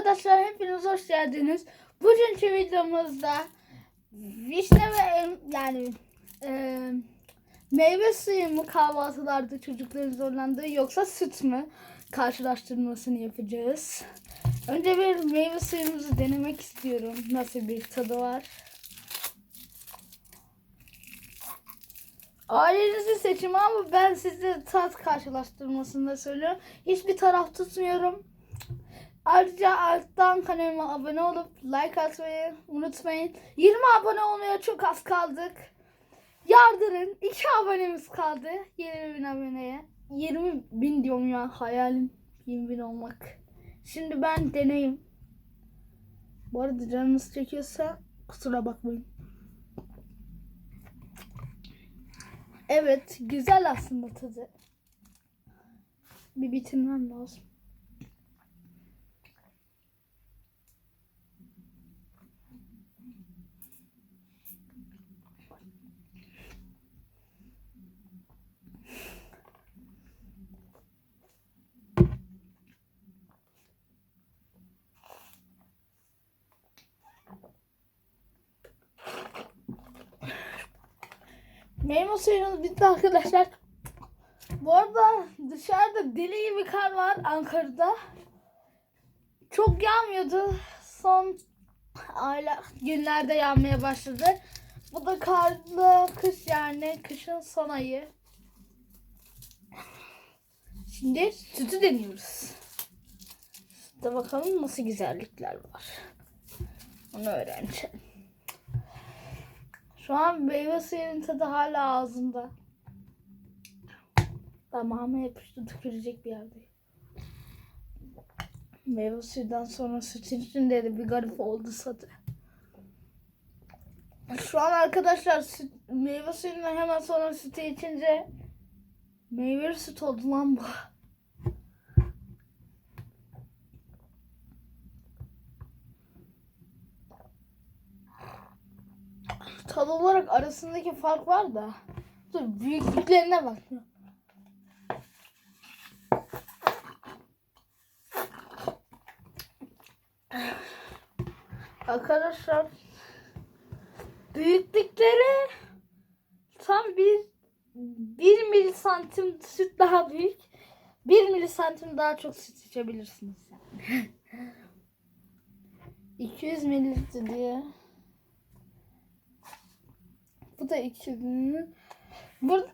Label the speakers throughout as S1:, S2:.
S1: Arkadaşlar hepiniz hoş geldiniz. Bugünkü videomuzda vişne ve yani e, meyve suyu mu kahvaltılarda çocukların zorlandığı yoksa süt mü karşılaştırmasını yapacağız. Önce bir meyve suyumuzu denemek istiyorum. Nasıl bir tadı var. Ailenizin seçimi ama ben size tat karşılaştırmasını da söylüyorum. Hiçbir taraf tutmuyorum. Ayrıca alttan kanalıma abone olup like atmayı unutmayın. 20 abone olmaya çok az kaldık. Yardırın. 2 abonemiz kaldı. 20 bin aboneye. 20 bin diyorum ya hayalim 20 bin olmak. Şimdi ben deneyim. Bu arada canınız çekiyorsa kusura bakmayın. Evet güzel aslında tadı. Bir bitirmem lazım. Meyve suyumuz bitti arkadaşlar. Bu arada dışarıda deli gibi kar var Ankara'da. Çok yağmıyordu. Son aylar günlerde yağmaya başladı. Bu da karlı kış yani kışın son ayı. Şimdi sütü deniyoruz. Sütte bakalım nasıl güzellikler var. Onu öğreneceğim. Şu an meyve suyunun tadı hala ağzımda. Damağıma yapıştı tükürecek bir yerde. Meyve suyundan sonra sütün içinde de bir garip oldu tadı. Şu an arkadaşlar süt, meyve suyundan hemen sonra sütü içince meyveli süt oldu lan bu. Tad olarak arasındaki fark var da. Dur büyüklüklerine bak. Arkadaşlar büyüklükleri tam bir bir milisantim süt daha büyük. Bir milisantim daha çok süt içebilirsiniz. 200 mililitre diye. Bu da 200 mililitre. Bu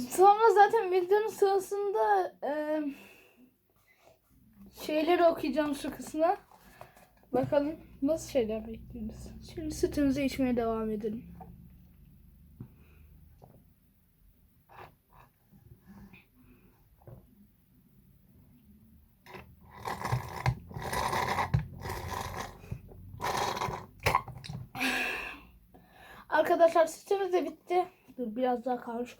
S1: sonra zaten videonun sırasında e, şeyleri okuyacağım şu kısmına. Bakalım nasıl şeyler bekliyoruz. Şimdi sütümüzü içmeye devam edelim. Arkadaşlar sütümüz de bitti. Dur biraz daha kalmış.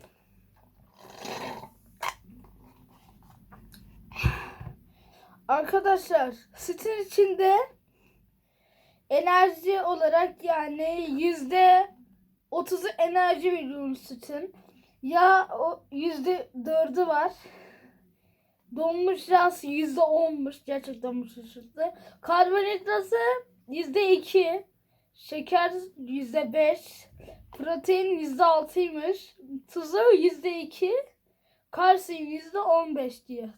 S1: Arkadaşlar sütün içinde enerji olarak yani yüzde otuzu enerji veriyormuş sütün. Ya o yüzde dördü var. Donmuş yağsı yüzde onmuş. Gerçekten bu şaşırttı. Karbonhidratı yüzde iki. Şeker yüzde beş. Protein yüzde altıymış. Tuzu yüzde iki. Kalsiyum yüzde on beş diyor.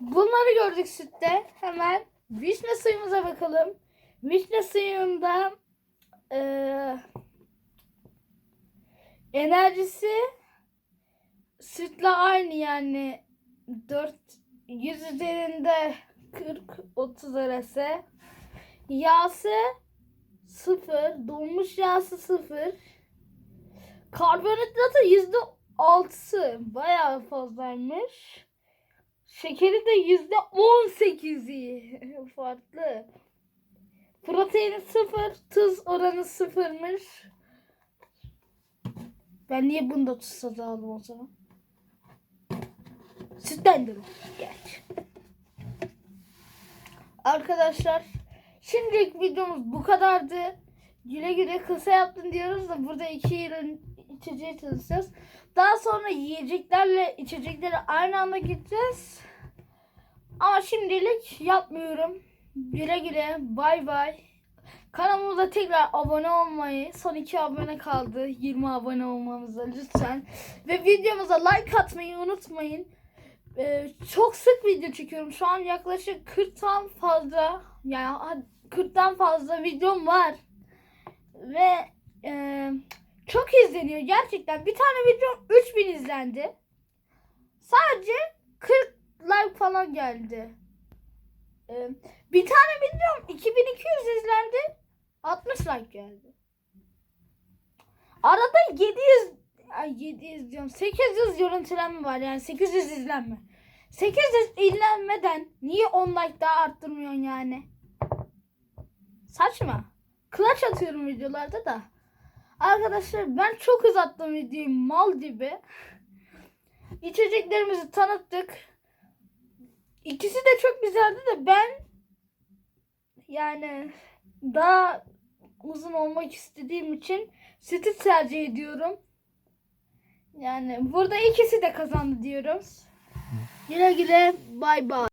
S1: Bunları gördük sütte. Hemen vişne suyumuza bakalım. Vişne suyunda eee, enerjisi sütle aynı yani 4 100 üzerinde 40 30 arası. Yağsı 0, donmuş yağsı 0. Karbonhidratı yüzde altısı bayağı fazlaymış. Şekeri de yüzde on sekizi farklı. Proteini sıfır, tuz oranı sıfırmış. Ben niye bunda tuz tadı aldım o zaman? Sütlendim. Geç. Arkadaşlar şimdilik videomuz bu kadardı. Güle güle kısa yaptın diyoruz da burada iki yılın içeceği tanıtacağız. Daha sonra yiyeceklerle içecekleri aynı anda gideceğiz. Ama şimdilik yapmıyorum. Güle güle. Bay bay. Kanalımıza tekrar abone olmayı, son 2 abone kaldı 20 abone olmamıza lütfen. Ve videomuza like atmayı unutmayın. Ee, çok sık video çekiyorum. Şu an yaklaşık 40'tan fazla yani 40'tan fazla videom var. Ve e, çok izleniyor gerçekten. Bir tane videom 3000 izlendi. Sadece 40 like falan geldi. Ee, bir tane videom 2200 izlendi. 60 like geldi. Arada 700 ay 700 diyorum. 800 görüntülenme var yani 800 izlenme. 800 izlenmeden niye 10 like daha arttırmıyorsun yani? Saçma. Clutch atıyorum videolarda da. Arkadaşlar ben çok uzattım videoyu mal gibi. İçeceklerimizi tanıttık. İkisi de çok güzeldi de ben yani daha uzun olmak istediğim için sütü tercih ediyorum. Yani burada ikisi de kazandı diyoruz. Güle güle bay bay.